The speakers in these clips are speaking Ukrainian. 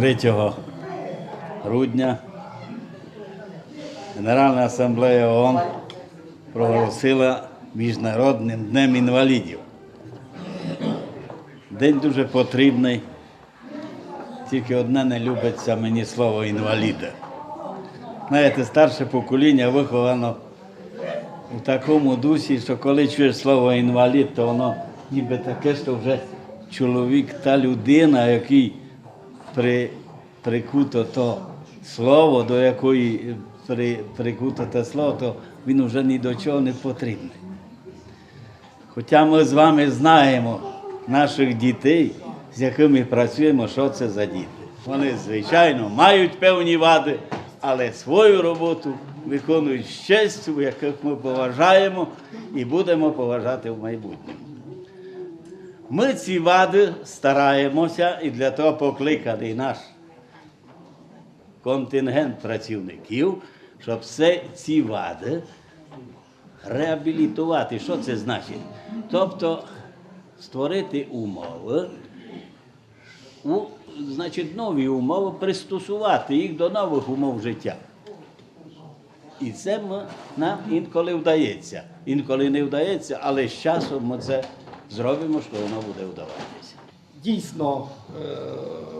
23 грудня Генеральна асамблея ООН проголосила Міжнародним днем інвалідів. День дуже потрібний, тільки одне не любиться мені слово інваліда. Знаєте, старше покоління виховано у такому дусі, що коли чуєш слово інвалід, то воно ніби таке, що вже чоловік та людина, який при, прикуто то слово, до якої при, прикуто те слово, то він вже ні до чого не потрібний. Хоча ми з вами знаємо наших дітей, з якими працюємо, що це за діти. Вони, звичайно, мають певні вади, але свою роботу виконують з честю, яких ми поважаємо і будемо поважати в майбутньому. Ми ці вади стараємося і для того покликаний наш контингент працівників, щоб все ці вади реабілітувати. Що це значить? Тобто створити умови, у, значить, нові умови, пристосувати їх до нових умов життя. І це нам інколи вдається. Інколи не вдається, але з часом ми це зробимо, що воно буде вдаватися. Дійсно, е,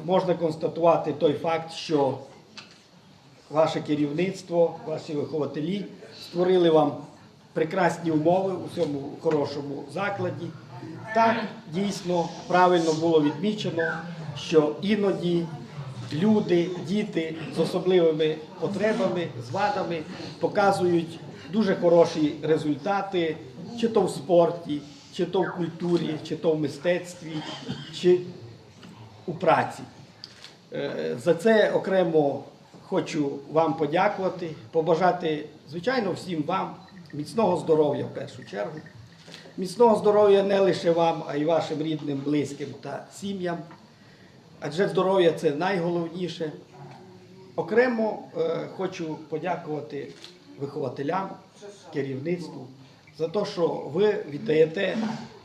можна констатувати той факт, що ваше керівництво, ваші вихователі створили вам прекрасні умови у цьому хорошому закладі. Так, дійсно, правильно було відмічено, що іноді люди, діти з особливими потребами, з вадами показують дуже хороші результати, чи то в спорті, чи то в культурі, чи то в мистецтві, чи у праці. Е, За це окремо хочу вам подякувати, побажати, звичайно, всім вам міцного здоров'я в першу чергу. Міцного здоров'я не лише вам, а й вашим рідним, близьким та сім'ям. Адже здоров'я це найголовніше. Окремо е, хочу подякувати вихователям, керівництву за те, що ви віддаєте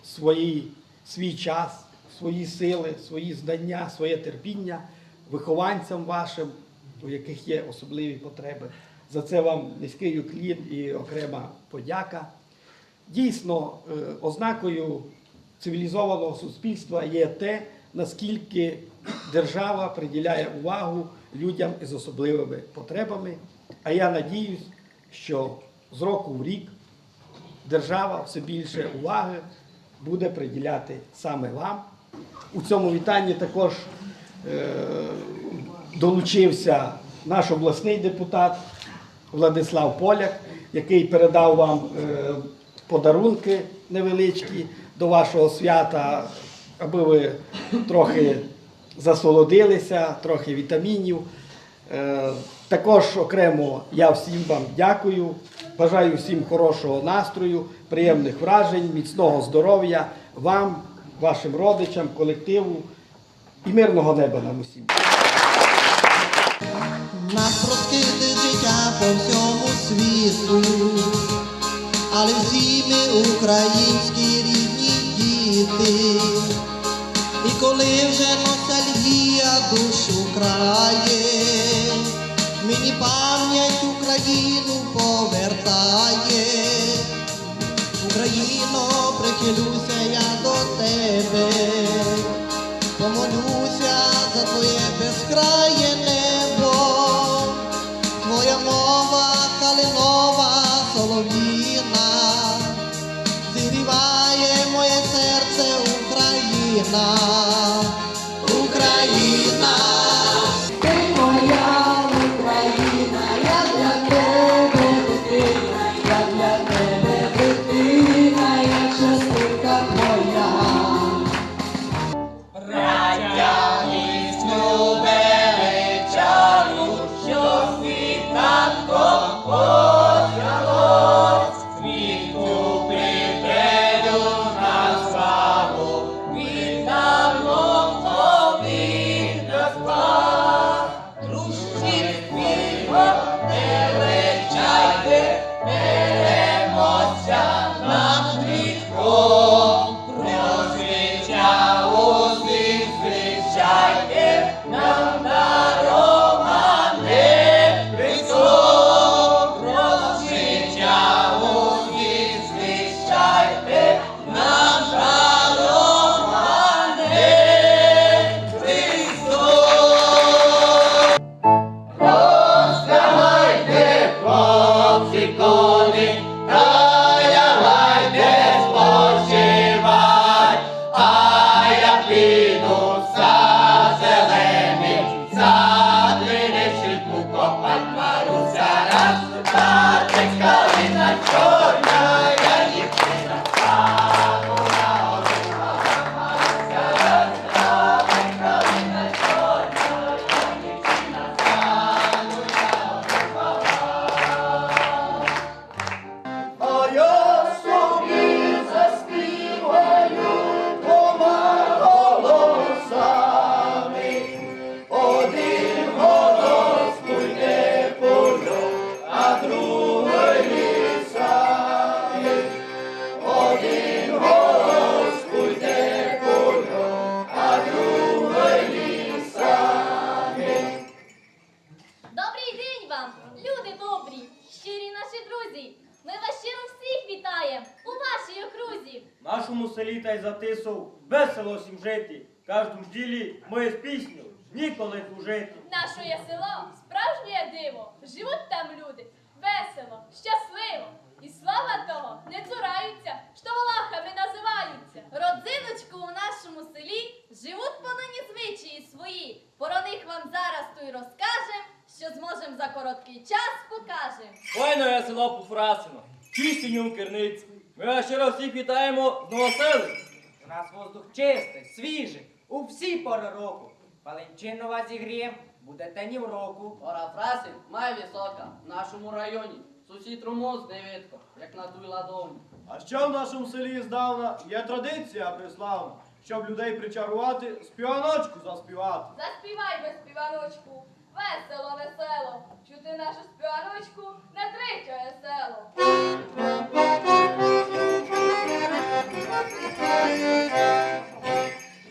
свої, свій час, свої сили, свої знання, своє терпіння вихованцям вашим, у яких є особливі потреби. За це вам низький уклін і окрема подяка. Дійсно, е, ознакою цивілізованого суспільства є те, наскільки держава приділяє увагу людям із особливими потребами. А я надіюсь, що з року в рік держава все більше уваги буде приділяти саме вам. У цьому вітанні також е, долучився наш обласний депутат Владислав Поляк, який передав вам е, подарунки невеличкі до вашого свята, аби ви трохи засолодилися, трохи вітамінів. Е, Також окремо я всім вам дякую. Бажаю всім хорошого настрою, приємних вражень, міцного здоров'я вам, вашим родичам, колективу і мирного неба нам усім. Нас розкиде життя по всьому світу, але всі ми українські рідні діти. І коли вже ностальгія душу крає, мені пам'ять Україну повертає. Україно, прихилюся я до тебе, помолюся за твоє безкрає доводилось їм жити. Каждому в ділі моє пісню ніколи тужити. Нашоє село справжнє диво. Живуть там люди весело, щасливо. І слава того, не цураються, що волахами називаються. Родзиночку у нашому селі живуть понині звичаї свої. Про них вам зараз то й розкажем, що зможем за короткий час покажем. Ой, ну я село Пуфрасино, чистіню керниць. Ми вас щиро всіх вітаємо з новоселем. У нас воздух чистий, свіжий, у всі пори року. Валентину вас зігрієм, буде тені в року. Пора фраси має висока в нашому районі. Сусід румун невідко, як надуй ладоні. А ще в нашому селі здавна є традиція приславна, щоб людей причарувати, співаночку заспівати. Заспівай без співаночку, весело, весело. Чути нашу співаночку не третє село.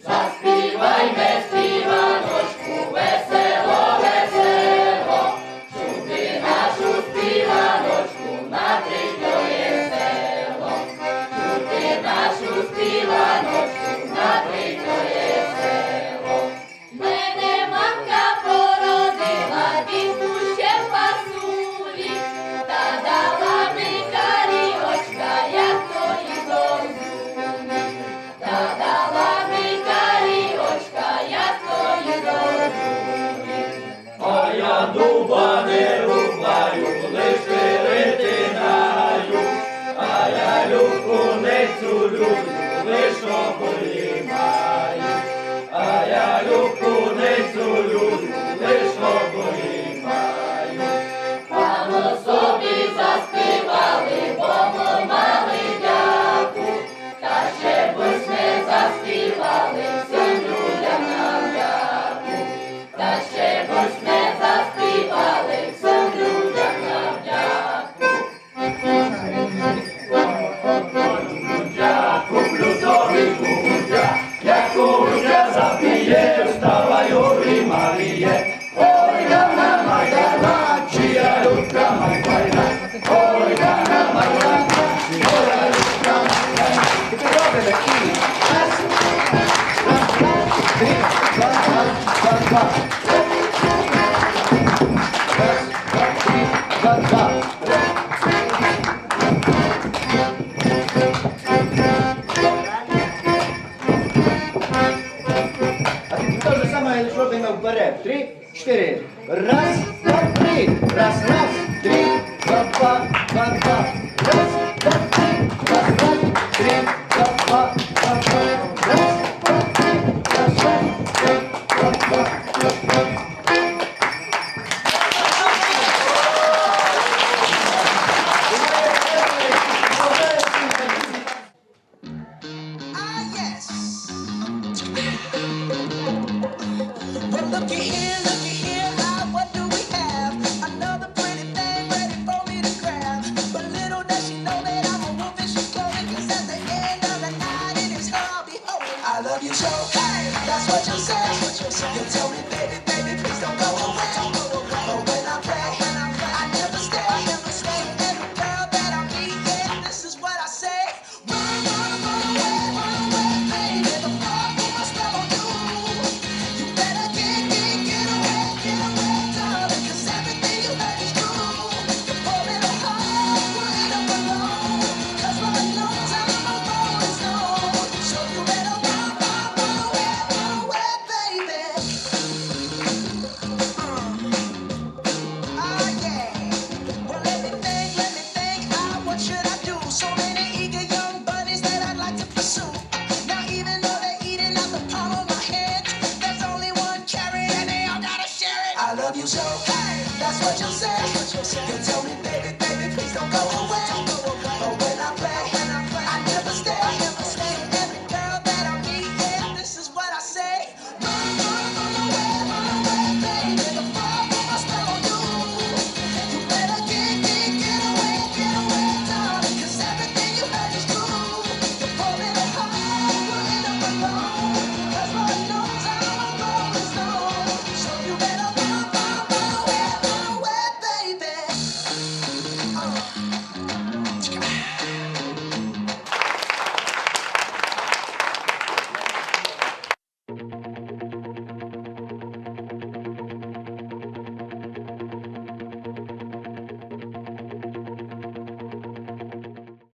Zaspiwajmy śpiwanączku wesele. цю лиш